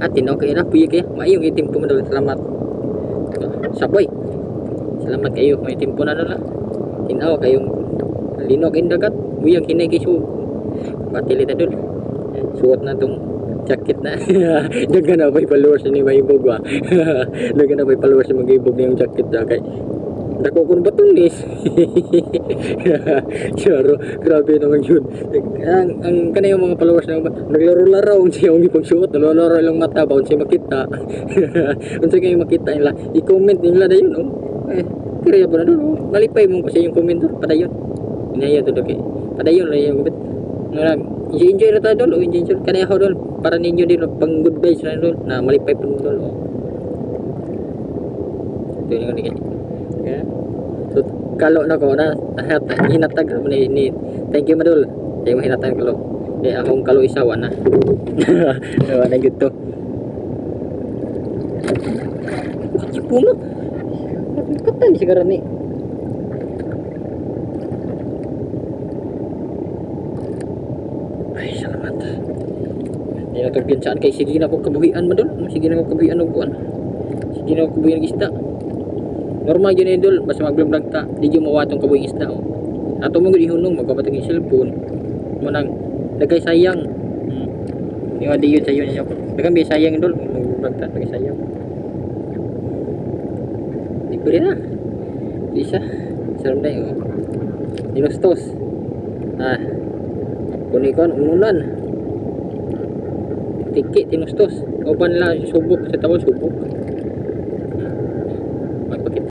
At tinaw kayo na, puyo kayo. Maayong itim po madal. Salamat. Saboy. Salamat kayo. May itim po na nila. Tinaw kayong linog in dagat. Buyang hinay kayo. So, patili na dun. Suot na tong jacket na. Daga na ba'y followers ni Maibog ba? Daga na ba'y followers ni Maibog na yung jacket na kay Dako ko ba tulis? Charo, grabe naman yun. Ang, ang kanay mga followers na naglaro-laro ang siya yung ipagsuot, naglaro lang mata ba, siya makita. Unsa kayo makita nila, i-comment nila na yun, oh. Eh, kaya ba na doon, oh. Malipay mo kasi yung comment doon, padayon. Inaya to doon, padayon lang yung comment. Nang, enjoy na tayo doon, oh, enjoy, enjoy. Kanaya ako doon, para ninyo din, oh, pang good vibes na doon, na malipay po doon, oh. Ito yung ganyan. Yeah. So, kalo na ko na hinatag mo ni, ni thank you madul. Kay mo hinatag kalo. Kay akong kalo isawa na. Dawa na gito. Puno. Katan siguro ni. Ay, salamat. Hindi na ito pinsaan kay sige na ko kabuhian madul. Sige na ko kabuhian og kuan. Sige na ko kabuhian isda. Normal yun idol, basta mag-vlog ta, di yung mawatong kabuing isda. Oh. Ato mo gud ihunong magpapatag yung cellphone. Mo nang dagay sayang. Hmm. Yung di yun sayo niyo. Dagan bi sayang idol, mag-vlog ta dagay sayang. Rin na. Di siya. Sarap na yun. Dinustos. Ah. Kunikon, umulan. Tiki, tinustos. Oban lang, subok. Sa tawag, subok.